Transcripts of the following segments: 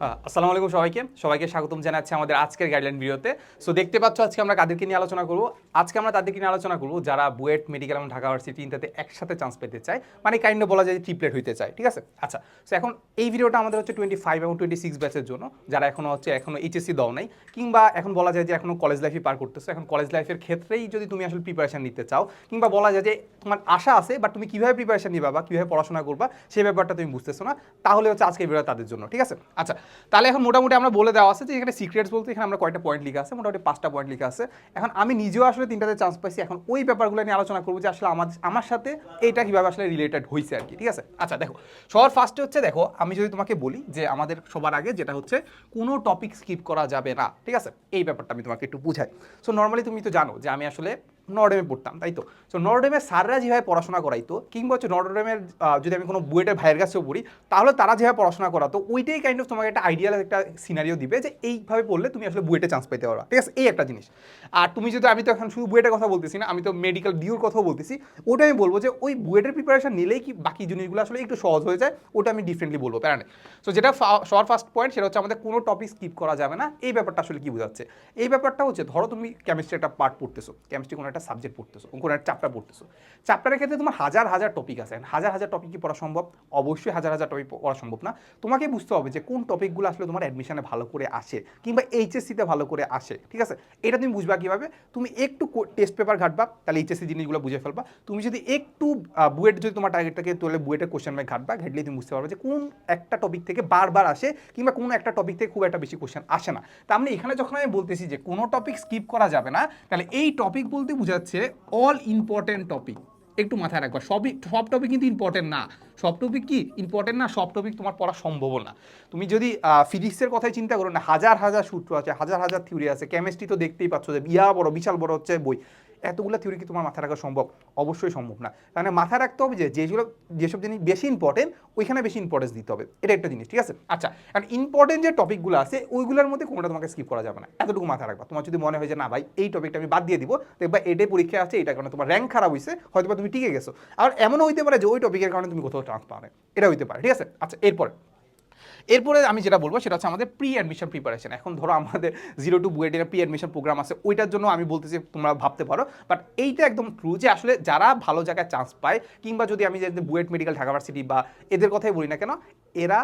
আসসালামু আলাইকুম সবাইকে। সবাইকে স্বাগতম জানাচ্ছি আমাদের আজকের গাইডলাইন ভিডিওতে। সো দেখতে পাচ্ছ আজকে আমরা কাদেরকে নিয়ে আলোচনা করব। আজকে আমরা তাদেরকে নিয়ে আলোচনা করব যারা বুয়েট, মেডিকেল এবং ঢাকা ইউনিভার্সিটি ইন্টাতে একসাথে চান্স পেতে চায়। মানে কাইন্ড বলা যায় ট্রিপলেট হইতে চায়, ঠিক আছে? আচ্ছা সো এখন এই ভিডিওটা আমাদের হচ্ছে টোয়েন্টি ফাইভ এবং টোয়েন্টি সিক্স ব্যাচের জন্য। যারা এখনও হচ্ছে, এখনও এইচএসসি দাও নাই, কিংবা এখন বলা যায় যে এখনও কলেজ লাইফে পার করতেছো, এখন কলেজ লাইফের ক্ষেত্রেই যদি তুমি আসলে প্রিপারেশন নিতে চাও, কিংবা বলা যায় যে তোমার আশা আছে বাট তুমি কীভাবে প্রিপারেশন নিবা বা কীভাবে পড়াশোনা করবা সেই ব্যাপারটা তুমি বুঝতেছো না, তাহলে হচ্ছে আজকে ভিডিও তাদের জন্য, ঠিক আছে? আচ্ছা তাহলে এখন মোটামুটি আমরা বলে দেওয়া আছে যে এখানে সিক্রেটস বলতে এখানে আমরা কয়টা পয়েন্ট লিখা আছে? মোটামুটি পাঁচটা পয়েন্ট লিখা আছে। এখন আমি নিজেও আসলে তিনটাতে চান্স পাইছি। এখন ওই ব্যাপারগুলো নিয়ে আলোচনা করব যে আসলে আমার আমার সাথে এইটা কীভাবে আসলে রিলেটেড হয়েছে আর কি, ঠিক আছে? আচ্ছা দেখো, সবার ফার্স্টে হচ্ছে দেখো, আমি যদি তোমাকে বলি যে আমাদের সবার আগে যেটা হচ্ছে, কোনো টপিক স্কিপ করা যাবে না, ঠিক আছে? এই ব্যাপারটা আমি তোমাকে একটু বুঝাই। সো নর্মালি তুমি তো জানো যে আমি আসলে নর্ডেমে পড়তাম, তাই তো? সো নর্ডেমের স্যাররা যেভাবে পড়াশোনা করাইতো, কিংবা হচ্ছে নর্ডেমের যদি আমি কোনো বুয়েটের ভাইয়ের কাছেও পড়ি, তাহলে তারা যেভাবে পড়াশোনা করাতো, ওইটাই কাইন্ড অফ তোমাকে একটা আইডিয়াল একটা সিনারিও দিবে যে এইভাবে পড়লে তুমি আসলে বুয়েটে চান্স পেতে পারবা। ঠিক আছে? এই একটা জিনিস। আর তুমি যদি, আমি তো এখন শুধু বুয়েটের কথা বলতেছি না, আমি তো মেডিকেল ডিউর কথাও বলতেছি, ওটা আমি বলব যে ওই বুয়েটের প্রিপারেশন নিলেই কি বাকি জিনিসগুলো আসলে একটু সহজ হয়ে যায়, ওটা আমি ডিফারেন্টলি বলব প্যারা নেই সো যেটা সবার ফার্স্ট পয়েন্ট সেটা হচ্ছে আমাদের কোনো টপিক স্কিপ করা যাবে না। এই ব্যাপারটা আসলে কি বোঝাচ্ছে? এই ব্যাপারটা হচ্ছে, ধরো তুমি কেমিস্ট্রি একটা পার্ট পড়তেছো কেমিস্ট্রি কোনো একটা সাবজেক্ট পড়তেছো কোনো একটা চ্যাপ্টার পড়তেছো চ্যাপ্টারের ক্ষেত্রে তোমার হাজার হাজার টপিক আছে, হাজার হাজার টপিক কি পড়া সম্ভব? অবশ্যই হাজার হাজার টপিক পড়া সম্ভব না। তোমাকে বুঝতে হবে যে কোন টপিকগুলো আসলে তোমার অ্যাডমিশনে ভালো করে আসে কিংবা এইচএসসিতে ভালো করে আসে, ঠিক আছে? এটা তুমি বুঝবা কীভাবে? তুমি একটু টেস্ট পেপার ঘাটবা, তাহলে এইচএসসি জিনিসগুলো বুঝে ফেলবা। তুমি যদি একটু বুয়েট যদি তোমার টার্গেটটাকে তাহলে বুয়েটের কোশ্চেন ব্যাংক ঘাটবা, ঘাটলেই তুমি বুঝতে পারবে যে কোন একটা টপিক থেকে বারবার আসে কিংবা কোন একটা টপিক থেকে খুব একটা বেশি কোশ্চেন আসে না। তার মানে এখানে যখন আমি বলতেছি যে কোনো টপিক স্কিপ করা যাবে না, তাহলে এই টপিক বলতে বোঝাচ্ছে অল ইম্পর্টেন্ট টপিক একটু মাথায় রাখবা, সবই, সব টপিক কিন্তু ইম্পর্টেন্ট না। সব টপিক কি? ইম্পর্টেন্ট না, সব টপিক তোমার পড়া সম্ভব না। তুমি যদি ফিজিক্সের কথাই চিন্তা করো না, হাজার হাজার সূত্র আছে, হাজার হাজার থিওরি আছে কেমিস্ট্রি তো দেখতেই পাচ্ছ যে বিয়া বড়, বিশাল বড় হচ্ছে বই। এতগুলো থিওরি কি তোমার মাথায় রাখা সম্ভব? অবশ্যই সম্ভব না। মানে মাথায় রাখতে হবে যে যেগুলো, যেসব জিনিস বেশি ইম্পর্টেন্ট ওইখানে বেশি ইম্পর্টেন্স দিতে হবে। এটা একটা জিনিস, ঠিক আছে? আচ্ছা আর ইম্পর্টেন্ট যে টপিকগুলো আছে, ওইগুলোর মধ্যে কোনোটা তোমাকে স্কিপ করা যাবে না। এতটুকু মাথায় রাখবা। তোমার যদি মনে হয় যে, না ভাই, এই টপিকটা আমি বাদ দিয়ে দিব, দেখবা এটাই পরীক্ষা আছে এটা কারণে তোমার র্যাঙ্ক খারাপ হয়েছে হয়তোবা তুমি টিকে গেছো। আর এমনও হইতে পারে যে, ওই টপিকের কারণে তুমি কোথাও চান্স পাবে। এটা হইতে পারে, ঠিক আছে? আচ্ছা এরপরে। এরপরে আমি যেটা বলব সেটা হচ্ছে আমাদের প্রি অ্যাডমিশন প্রিপারেশন এখন ধরো আমাদের জিরো টু বুয়েটের প্রি অ্যাডমিশন প্রোগ্রাম আছে, ওইটার জন্য আমি বলতেছি তোমরা ভাবতে পারো। বাট এইটা একদম ট্রু যে আসলে যারা ভালো জায়গায় চান্স পায়, কিংবা যদি আমি যদি বুয়েট মেডিকেল ঢাকা ভার্সিটি বা এদের কথাই বলি না কেন, এরা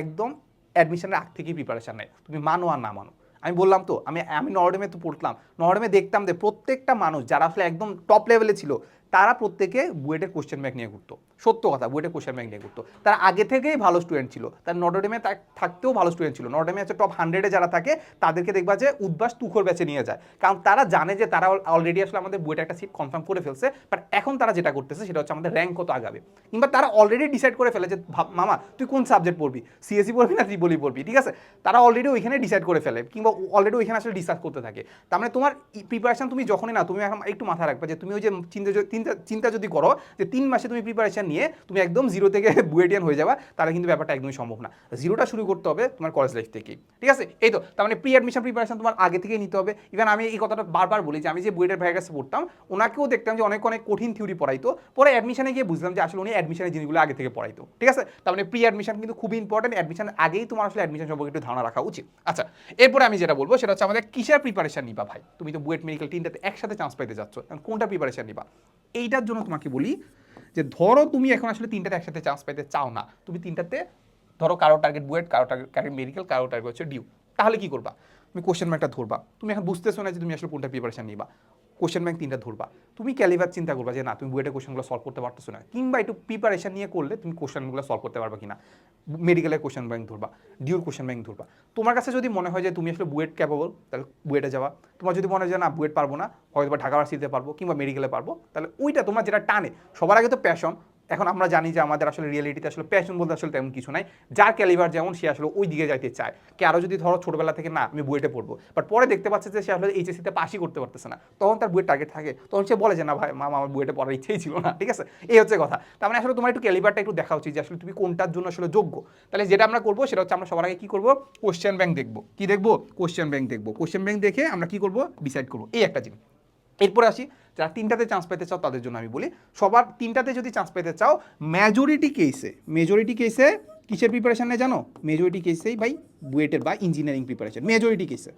একদম অ্যাডমিশনের আগ থেকেই প্রিপারেশন নেয়। তুমি মানো আর না মানো। আমি বললাম তো, আমি আমি নর্ডেমে তো পড়তাম, নর্ডেমে দেখতাম যে প্রত্যেকটা মানুষ যারা আসলে একদম টপ লেভেলে ছিল তারা প্রত্যেকে বুয়েটের কোশ্চেন ব্যাংক নিয়ে ঘুরতো। সত্য কথা বুয়েটের কোশ্চেন ব্যাংক নিয়ে ঘুরতো। তারা আগে থেকেই ভালো স্টুডেন্ট ছিল। তার নর্ডেমে থাকতেও ভালো স্টুডেন্ট ছিল। নর্ডেমে হচ্ছে টপ হান্ড্রেডে যারা থাকে, তাদেরকে দেখবা যে উদ্বাস তুখর ব্যাচে নিয়ে যায়। কারণ তারা জানে যে তারা অলরেডি আসলে আমাদের বুয়েটে একটা সিট কনফার্ম করে ফেলছে বাট এখন তারা যেটা করতেছে সেটা হচ্ছে আমাদের র্যাঙ্ক কত আগাবে। কিংবা তারা অলরেডি ডিসাইড করে ফেলে যে মামা, তুই কোন সাবজেক্ট পড়বি? সিএসসি পড়বি না ত্রিপলি পড়বি? ঠিক আছে? তারা অলরেডি ওইখানে ডিসাইড করে ফেলে, কিংবা অলরেডি ওইখানে আসলে ডিসাইড করতে থাকে। তার মানে তোমার প্রিপারেশন তুমি যখনই না তুমি এখন একটু মাথায় রাখবে যে তুমি ওই যে চিন্তা চিন্তা চিন্তা যদি করো যে তিন মাসে তুমি প্রিপারেশন নিয়ে তুমি একদম জিরো থেকে বুয়েটিয়ান হয়ে যাবা, তাহলে কিন্তু ব্যাপারটা একদমই সম্ভব না। জিরোটা শুরু করতে হবে তোমার কলেজ লাইফ থেকেই। ঠিক আছে? এই তো, তার মানে প্রি অ্যাডমিশন প্রিপারেশন তোমার আগে থেকেই নিতে হবে। ইভেন আমি এই কথাটা বারবার বলি যে আমি যে বুয়েটের ভাইয়ের কাছে পড়তাম, ওনাকেও দেখতাম যে অনেক অনেক কঠিন থিওরি পড়াইতো। পরে অ্যাডমিশনে গিয়ে বুঝলাম যে আসলে উনি অ্যাডমিশনের জিনিসগুলো আগে থেকে পড়াইতো। ঠিক আছে? তার মানে প্রি অ্যাডমিশন কিন্তু খুবই ইম্পর্টেন্ট অ্যাডমিশনের আগেই তোমার আসলে অ্যাডমিশন সম্পর্কে একটু ধারণা রাখা উচিত। আচ্ছা এরপরে আমি যেটা বলব সেটা হচ্ছে আমাদের কিসের প্রিপারেশন নিবা ভাই? তুমি তো বুয়েট মেডিকেল তিনটাতে একসাথে চান্স পাইতে যাচ্ছ। কোনটা প্রিপারেশন নিবা? এইটার জন্য তোমাকে বলি যে ধরো তুমি এখন আসলে তিনটাতে একসাথে চান্স পাইতে চাও না, তুমি তিনটাতে ধরো কারও টার্গেট বুয়েট, কারও টার্গেট মেডিকেল কারও টার্গেট হচ্ছে ডিউ তাহলে কি করবা? তুমি কোশ্চেন মার্কটা ধরবা। তুমি এখন বুঝতেছো না যে তুমি আসলে কোনটা প্রিপারেশান নিবা। কোশ্চেন ব্যাংক তিনটা ধরবা। তুমি ক্যালিভার চিন্তা করবা যে না, তুমি বুয়েটের কোশ্চেনগুলো সলভ করতে পারতেছো না? কিংবা একটু প্রিপারেশন নিয়ে করলে তুমি কোশ্চেনগুলো সলভ করতে পারবা কিনা? মেডিকেলের কোশ্চেন ব্যাংক ধরবা ডিউর কোশ্চেন ব্যাংক ধরবা। তোমার কাছে যদি মনে হয় যে তুমি আসলে বুয়েট ক্যাপেবল তাহলে বুয়েটে যাওয়া তোমার যদি মনে হয় যে না বুয়েট পারব না হয়তো বা ঢাকা ভার্সিটিতে পারব কিংবা মেডিকেলে পারব, তাহলে ওইটা তোমার যেটা টানে। সবার আগে তো প্যাশন এখন আমরা জানি যে আমাদের আসলে রিয়েলিটিতে আসলে প্যাশন বলতে আসলে তেমন কিছু নাই। যার ক্যালিভার যেমন, সে আসলে ওই দিকে যাইতে চায়। কে আরও যদি ধরো ছোটবেলা থেকে, না, আমি বুয়েটে পড়ব। বাট পরে দেখতে পাচ্ছে যে সে আসলে এইচএসিতে পাসই করতে পারতেছে না। তখন তার বুয়েট টার্গেট থাকে। তখন সে বলে যে, না ভাই, মামা, আমার বুয়েটে পড়ার ইচ্ছেই ছিল না। ঠিক আছে? এই হচ্ছে কথা। তার মানে আসলে তোমার একটু ক্যালিভারটা একটু দেখা উচিত যে আসলে তুমি কোনটার জন্য আসলে যোগ্য। তাহলে যেটা আমরা করব, সেটা হচ্ছে আমরা সবার আগে কি করব? কোশ্চেন ব্যাংক দেখব। কি দেখব? কোশ্চেন ব্যাংক দেখব। কোশ্চেন ব্যাংক দেখে আমরা কি করব? ডিসাইড করব। এই একটা জিনিস। এরপরে আসি। যারা তিনটাতে চান্স পেতে চাও তাদের জন্য আমি বলি, সবার তিনটাতে যদি চান্স পেতে চাও মেজরিটি কেসে মেজরিটি কেসে কিসের প্রিপারেশন নেয় জানো? মেজরিটি কেসেই ভাই বুয়েটের বা ইঞ্জিনিয়ারিং প্রিপারেশন মেজরিটি কেসে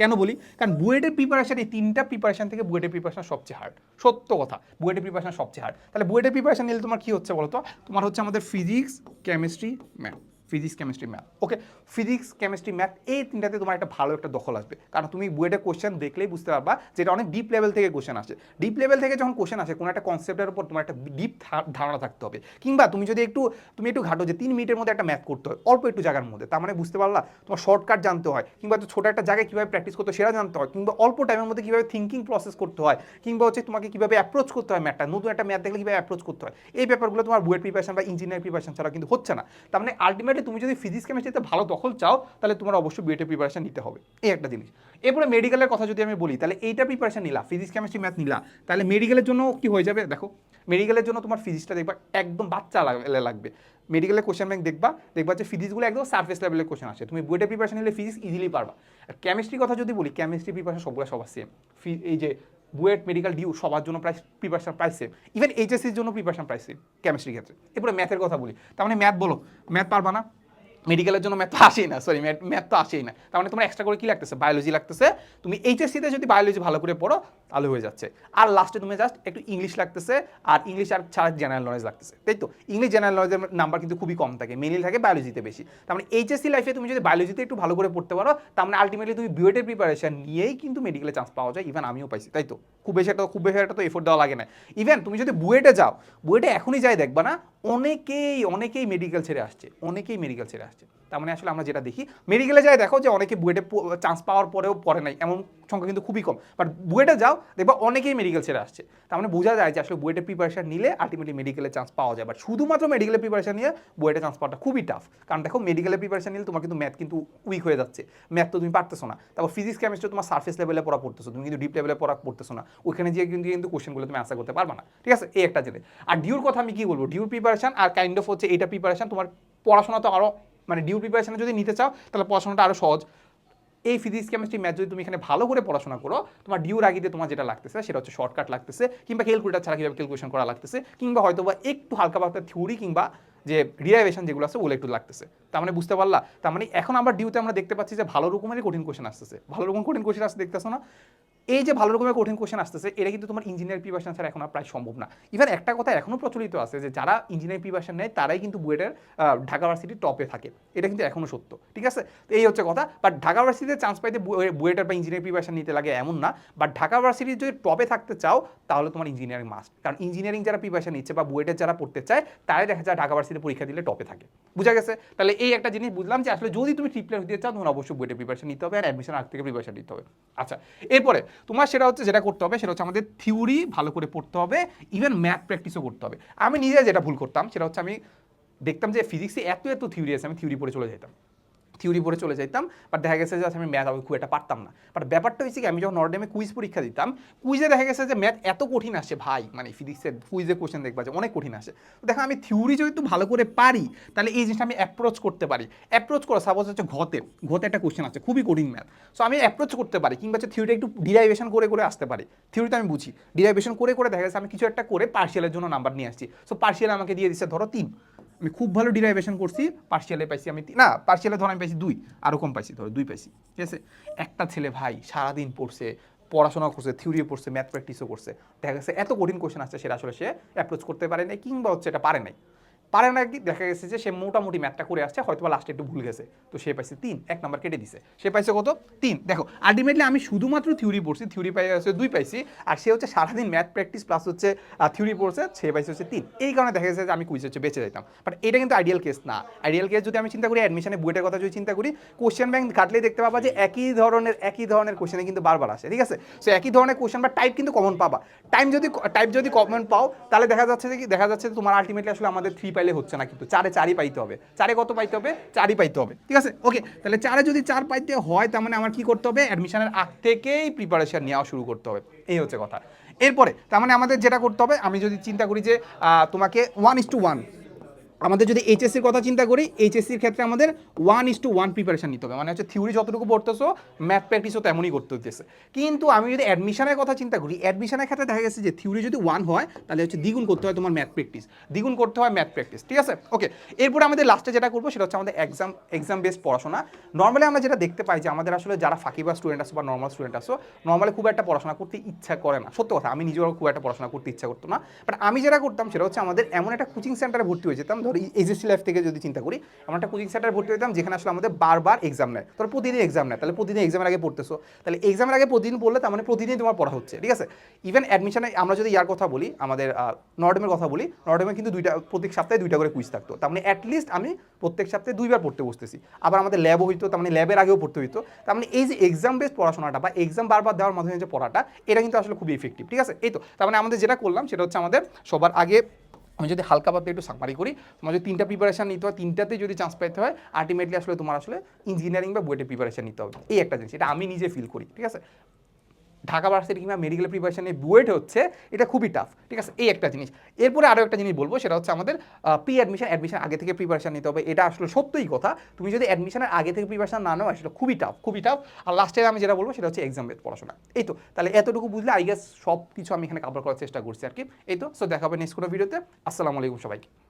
কেন বলি? কারণ বুয়েটের প্রিপারেশন এই তিনটা প্রিপারেশন থেকে বুয়েটের প্রিপারেশান সবচেয়ে হার্ড সত্য কথা, বুয়েটের প্রিপারেশন সবচেয়ে হার্ড তাহলে বুয়েটের প্রিপারেশন নিলে তোমার কী হচ্ছে বলতো? তোমার হচ্ছে আমাদের physics chemistry math physics chemistry math okay physics chemistry math এই তিনটাতে তোমার একটা ভালো একটা দখল আসবে। কারণ তুমি বুয়েটের কোশ্চেন দেখলেই বুঝতে পারবা যেটা অনেক ডিপ লেভেল থেকে কোশ্চেন আসে। ডিপ লেভেল থেকে যখন কোশ্চেন আসে, কোনো একটা কনসেপ্টের উপর তোমার একটা ডিপ ধারণা থাকতে হবে। কিংবা তুমি যদি একটু, তুমি একটু ঘাটো যে তিন মিনিটের মধ্যে একটা ম্যাথ করতে হয়, অল্প একটু জায়গার মধ্যে, তার মানে বুঝতে পারলা? তোমার শর্টকাট জানতে হয়, কিংবা তো ছোটো একটা জায়গায় কীভাবে প্র্যাকটিস করতে সেটা জানতে হয়, কিংবা অল্প টাইমের মধ্যে কীভাবে থিঙ্কিং প্রসেস করতে হয়, কিংবা হচ্ছে তোমাকে কীভাবে অ্যাপ্রোচ করতে হয় ম্যাথটা নতুন একটা ম্যাথ দেখলে কীভাবে অ্যাপ্রোচ করতে হয়। এই ব্যাপারগুলো তোমার বুয়েট প্রিপারেশন বা ইঞ্জিনিয়ার প্রিপারেশন ছাড়া কিন্তু হচ্ছে না। তার মানে আলটিমেটলি তুমি যদি ফিজিক্স কেমিস্ট্রিতে ভালো দখল চাও, তাহলে তোমার অবশ্যই বিএটের প্রিপারেশন নিতে হবে। এই একটা জিনিস। এরপরে মেডিকেলের কথা যদি আমি বলি, তাহলে এইটা প্রিপারেশন নিলা ফিজিক্স কেমিস্ট্রি ম্যাথ নিলা। তাহলে মেডিকেলের জন্য কি হয়ে যাবে? দেখো মেডিকেলের জন্য তোমার ফিজিক্সটা দেখবা একদম বাচ্চা লাগ- লাগবে। মেডিকেলের কোশ্চেন ব্যাংক দেখবা দেখবা যে ফিজিক্সগুলো একদম সার্ফেস লেভেলের কোশ্চেন আসে। তুমি বুয়েটের প্রিপারেশন নিলে ফিজিক্স ইজিলি পারবা। আর কেমিস্ট্রি কথা যদি বলি কেমিস্ট্রি প্রিপারেশন সবগুলো সবার সেম এই যে বুয়েট মেডিকেল ডিউ সবার জন্য price preparation price same even এইচএসসির জন্য প্রিপারেশন প্রাইস সেম কেমিস্ট্রির ক্ষেত্রে। এরপরে ম্যাথের কথা বলি। তার মানে ম্যাথ বলো ম্যাথ পারবা না? মেডিকেলের জন্য ম্যাথ তো আসেই না সরি ম্যাথ তো আসেই না। তার মানে তোমার এক্সট্রা করে কি লাগতেছে? বায়োলজি লাগতেছে। তুমি এইচএসসিতে যদি বায়োলজি ভালো করে পড়ো, তাহলে হয়ে যাচ্ছে। আর লাস্টে তুমি জাস্ট একটু ইংলিশ লাগতেছে, আর ইংলিশ আর ছাড়া জেনারেল নলেজ লাগতেছে। তাই তো? ইংলিশ জেনারেল নলেজের নাম্বার কিন্তু খুবই কম থাকে মেনলি থাকে বায়োলজিতে বেশি। তার মানে এইচএসসি লাইফে তুমি যদি বায়োলজিতে একটু ভালো করে পড়তে পারো, তার মানে আলটিমেটলি তুমি বিএডের প্রিপারেশন নিয়েই কিন্তু মেডিকেলে চান্স পাওয়া যায় ইভেন আমিও পাইছি, তাই তো? খুব বেশি একটা, খুব বেশি একটা তো এফোর্ট দেওয়া লাগে না। ইভেন তুমি যদি বুয়েটে যাও বুয়েটে এখনই যাই দেখবা না অনেকেই অনেকেই মেডিকেল ছেড়ে আসছে, অনেকেই মেডিকেল ছেড়ে আসছে। তার মানে আসলে আমরা যেটা দেখি মেডিকেলে যাই দেখো যে অনেকে বুয়েটে চান্স পাওয়ার পরেও পড়ে নাই, এমন সংখ্যা কিন্তু খুবই কম। বাট বুয়েটে যাও, দেখবা অনেকেই মেডিকেল ছেড়ে আসছে। তার মানে বোঝা যায় যে আসলে বুয়েটে প্রিপারেশন নিলে আলটিমেটলি মেডিকেলে চান্স পাওয়া যায়। বাট শুধুমাত্র মেডিকেলের প্রিপারেশন নিয়ে বুয়েটে চান্স পাওয়াটা খুবই টাফ কারণ দেখো মেডিকেলের প্রিপারেশন নিলে তোমার কিন্তু ম্যাথ কিন্তু উইক হয়ে যাচ্ছে। ম্যাথ তো তুমি পারতেছো না। তারপর ফিজিক্স কেমিস্ট্রি তোমার সার্ফেস লেভেলে পড়া পড়তেছো। তুমি কিন্তু ডিপ লেভেলে পড়া পড়তেছো না। ওইখানে গিয়ে কিন্তু কিন্তু কোশ্চেনগুলো তুমি আশা করতে পারবে না। ঠিক আছে? এই একটা জিনিস। আর ডিউর কথা আমি কি বলব? ডিউর প্রিপারেশন আর কাইন্ড অফ হচ্ছে এইটা প্রিপারেশন তোমার পড়াশোনা তো আরও মানে ডিউ প্রিপারেশনে যদি নিতে চাও, তাহলে পড়াশোনাটা আরও সহজ। এই ফিজিক্স কেমিস্ট্রি ম্যাথ যদি তুমি এখানে ভালো করে পড়াশোনা করো, তোমার ডিউর আগে তোমার যেটা লাগতেছে, সেটা হচ্ছে শর্টকাট লাগতেছে, কিংবা ক্যালকুলেটার ছাড়া কীভাবে ক্যালকুলেশন করা লাগতেছে, কিংবা হয়তো বা একটু হালকা পাতলা থিওরি কিংবা যে রিয়াইভেশন যেগুলো আছে, ওগুলো একটু লাগতেছে। তার মানে বুঝতে পারলা? তার মানে এখন আমরা ডিউতে আমরা দেখতে পাচ্ছি যে ভালো রকমেরই কঠিন কোশ্চেন আসতেছে। ভালো রকম কঠিন কোশ্চেন আসতে দেখতেছো না? এই যে ভালো রকমের কঠিন কোশ্চেন আসতেছে, এটা কিন্তু তোমার ইঞ্জিনিয়ার প্রিপারেশন ছাড়া এখন আর প্রায় সম্ভব না। ইভেন একটা কথা এখনও প্রচলিত আছে যে, যারা ইঞ্জিনিয়ার প্রিপারেশন নেয়, তারাই কিন্তু বুয়েটের ঢাকা ভার্সিটির টপে থাকে। এটা কিন্তু এখনও সত্য, ঠিক আছে? তো এই হচ্ছে কথা। বাট ঢাকা ভার্সিটিতে চান্স পাইতে বুয়ে- বুয়েটের বা ইঞ্জিনিয়ার প্রিপারেশন নিতে লাগে এমন না। বাট ঢাকা ভার্সিটির যদি টপে থাকতে চাও, তাহলে তোমার ইঞ্জিনিয়ারিং মাস্ট কারণ ইঞ্জিনিয়ারিং যারা প্রিপারেশন নিচ্ছে বা বুয়েটের যারা পড়তে চায়, তারাই দেখা যায় ঢাকা ভার্সিটিতে পরীক্ষা দিলে টপে থাকে। বুঝা গেছে? তাহলে এই একটা জিনিস বুঝলাম যে, আসলে যদি তুমি ট্রিপলেট দিতে চাও তোমার অবশ্যই বুয়েটের প্রিপারেশন নিতে হবে আর অ্যাডমিশন আগ থেকে প্রিপারেশন নিতে হবে। আচ্ছা এরপরে তোমার সেটা হচ্ছে যেটা করতে হবে, সেটা হচ্ছে আমাদের থিওরি ভালো করে পড়তে হবে ইভেন ম্যাথ প্র্যাকটিসও করতে হবে। আমি নিজে যেটা ভুল করতাম, সেটা হচ্ছে আমি দেখতাম যে ফিজিক্সে এত এত থিওরি আছে, আমি থিওরি পড়ে চলে যেতাম। থিওরি পড়ে চলে যেতাম বাট দেখা গেছে যে আমি ম্যাথ আমি খুব একটা পারতাম না। বাট ব্যাপারটা হয়েছে কি, আমি যখন নর্ডেমে কুইজ পরীক্ষা দিতাম কুইজে দেখা গেছে যে ম্যাথ এত কঠিন আসে ভাই মানে ফিজিক্সের কুইজে কোশ্চেন দেখবা যে অনেক কঠিন আসে। তো দেখো, আমি থিওরি একটু ভালো করে পারি, তাহলে এই জিনিসটা আমি অ্যাপ্রোচ করতে পারি। অ্যাপ্রোচ করা সাপোজ হচ্ছে ঘতে ঘতে একটা কোশ্চেন আছে, খুবই কঠিন ম্যাথ সো আমি অ্যাপ্রোচ করতে পারি, কিংবা হচ্ছে থিওরিটা একটু ডিরাইভেশন করে করে আসতে পারি। থিওরিটা আমি বুঝি। ডিরাইভেশন করে করে দেখা গেছে আমি কিছু একটা করে পার্সিয়ালের জন্য নাম্বার নিয়ে আসছি। সো পার্সিয়াল আমাকে দিয়ে দিচ্ছে ধরো তিন। আমি খুব ভালো ডিরাইভেশন করছি পার্সিয়ালে পাইছি আমি না পার্সিয়ালে ধর আমি পাইছি দুই আরও কম পাইছি ধর দুই পাইছি, ঠিক আছে? একটা ছেলে ভাই সারাদিন পড়ছে, পড়াশোনা করছে থিওরি পড়ছে ম্যাথ প্র্যাকটিসও করছে। দেখা গেছে এত কঠিন কোয়েশন আসছে, সেটা আসলে সে অ্যাপ্রোচ করতে পারে নাই, কিংবা হচ্ছে এটা পারে নাই। পারে না কি, দেখা গেছে যে সে মোটামুটি ম্যাথটা করে আসছে হয়তো লাস্টে একটু ভুল গেছে। তো সে পাইছে তিন, এক নাম্বার কেটে দিছে। সে পাইছে কত? তিন। দেখো আলটিমেটলি আমি শুধুমাত্র থিওরি পড়ছি থিওরি পাই হচ্ছে দুই পাইছি, আর সে হচ্ছে সারাদিন ম্যাথ প্র্যাকটিস প্লাস হচ্ছে থিওরি পড়ছে, সে পাইছে হচ্ছে তিন। এই কারণে দেখা গেছে যে আমি কুইজ হচ্ছে বেঁচে যেতাম বাট এটা কিন্তু আইডিয়াল কেস না। আইডিয়াল কেস যদি আমি চিন্তা করি অ্যাডমিশনে বুয়েটের কথা যদি চিন্তা করি কোশ্চেন ব্যাংক ঘাটলেই দেখতে পাবা যে একই ধরনের একই ধরনের কোশ্চেনে কিন্তু বারবার আসে, ঠিক আছে? সো একই ধরনের কোশ্চেন বা টাইপ কিন্তু কমন পাবা। টাইম যদি টাইপ যদি কমন পাও, তাহলে দেখা যাচ্ছে যে কি? দেখা যাচ্ছে তোমার আলটিমেটলি আসলে আমাদের থ্রি পাইলে হচ্ছে না কিন্তু চারে চারই পাইতে হবে। চারে কত পাইতে হবে? চারই পাইতে হবে। ঠিক আছে? ওকে তাহলে চারে যদি চার পাইতে হয়, তার মানে আমার কি করতে হবে? অ্যাডমিশনের আগ থেকেই প্রিপারেশন নেওয়া শুরু করতে হবে। এই হচ্ছে কথা। এরপরে, তার মানে আমাদের যেটা করতে হবে, আমি যদি চিন্তা করি যে তোমাকে ওয়ান ইস টু ওয়ান আমাদের যদি এইচএসসির কথা চিন্তা করি এইচএসসির ক্ষেত্রে আমাদের one is two one preparation নিতে হবে। মানে হচ্ছে থিওরি যতটুকু পড়তেছো ম্যাথ প্র্যাকটিসও তেমনই করতে হতেছে কিন্তু আমি যদি অ্যাডমিশনের কথা চিন্তা করি অ্যাডমিশনের ক্ষেত্রে দেখা গেছে যে থিওরি যদি ওয়ান হয়, তাহলে হচ্ছে দ্বিগুণ করতে হয় তোমার ম্যাথ প্র্যাকটিস দ্বিগুণ করতে হয় ম্যাথ প্র্যাকটিস ঠিক আছে? ওকে এরপরে আমাদের লাস্টে যেটা করব, সেটা হচ্ছে আমাদের এক্সাম এক্সাম বেসড পড়াশোনা। নর্মালি আমরা যেটা দেখতে পাই যে আমাদের আসলে যারা ফাঁকিবা স্টুডেন্ট আসো বা নর্মাল স্টুডেন্ট আসো নর্মালি খুব একটা পড়াশোনা করতে ইচ্ছা করে না। সত্য কথা, আমি নিজেও খুব একটা পড়াশোনা করতে ইচ্ছা করতো না। বাট আমি যেটা করতাম, সেটা হচ্ছে আমাদের এমন একটা কোচিং সেন্টারে ভর্তি হয়ে যেতাম। এইচএসসি লাইফ থেকে যদি চিন্তা করি এমন একটা কোচিং সেন্টারে ভর্তি হতাম যেখানে আসলে আমাদের বারবার এক্সাম নেয়। তোর প্রতিদিন এক্সাম নেয়, তাহলে প্রতিদিন এক্সামের আগে পড়তেছো। তাহলে এক্সামের আগে প্রতিদিন পড়লে তার মানে প্রতিদিন তোমার পড়া হচ্ছে, ঠিক আছে? ইভেন অ্যাডমিশনে আমরা যদি ইয়ার কথা বলি, আমাদের নর্ডমের কথা বলি নর্ডমে কিন্তু দুইটা, প্রত্যেক সপ্তাহে দুইটা করে কুইজ থাকতো। তার মানে অ্যাটলিস্ট আমি প্রত্যেক সপ্তাহে দুইবার পড়তে বসতেছি। আবার আমাদের ল্যাবও হইতো, তার মানে ল্যাবের আগেও পড়তে হইতো। তার মানে এই যে এক্সাম বেসড পড়াশোনাটা বা এক্সাম বারবার দেওয়ার মাধ্যমে যে পড়াটা, এটা কিন্তু আসলে খুবই ইফেক্টিভ ঠিক আছে? এই তো, তার মানে আমাদের যেটা করলাম, সেটা হচ্ছে আমাদের সবার আগে আমি যদি হালকা পাতলা একটু সামারি করি, তোমার যদি তিনটা প্রিপারেশান নিতে হয় তিনটাতে যদি চান্স পেতে হয় আলটিমেটলি আসলে তোমার আসলে ইঞ্জিনিয়ারিং বা বুয়েটের প্রিপারেশান নিতে হবে। এই একটা জিনিস, এটা আমি নিজে ফিল করি, ঠিক আছে? ঢাকা ভার্সিটি কিংবা মেডিকেল প্রিপারেশনে বুয়েট হচ্ছে, এটা খুবই টাফ ঠিক আছে? এই একটা জিনিস। এরপরে আরও একটা জিনিস বলব, সেটা হচ্ছে আমাদের প্রি অ্যাডমিশন অ্যাডমিশন আগে থেকে প্রিপারেশান নিতে হবে। এটা আসলে সত্যই কথা। তুমি যদি অ্যাডমিশনের আগে থেকে প্রিপারেশান না নাও, আসলে খুবই টাফ খুবই টাফ আর লাস্টে আমি যেটা বলব, সেটা হচ্ছে এক্সাম বেদ পড়াশোনা। এই তো, তাহলে এতটুকু বুঝলে আই গেস সব কিছু আমি এখানে কাভার করার চেষ্টা করছি আর কি। এই তো সো দেখাবে নেক্সট কোনো ভিডিওতে আসসালামু আলাইকুম সবাইকে।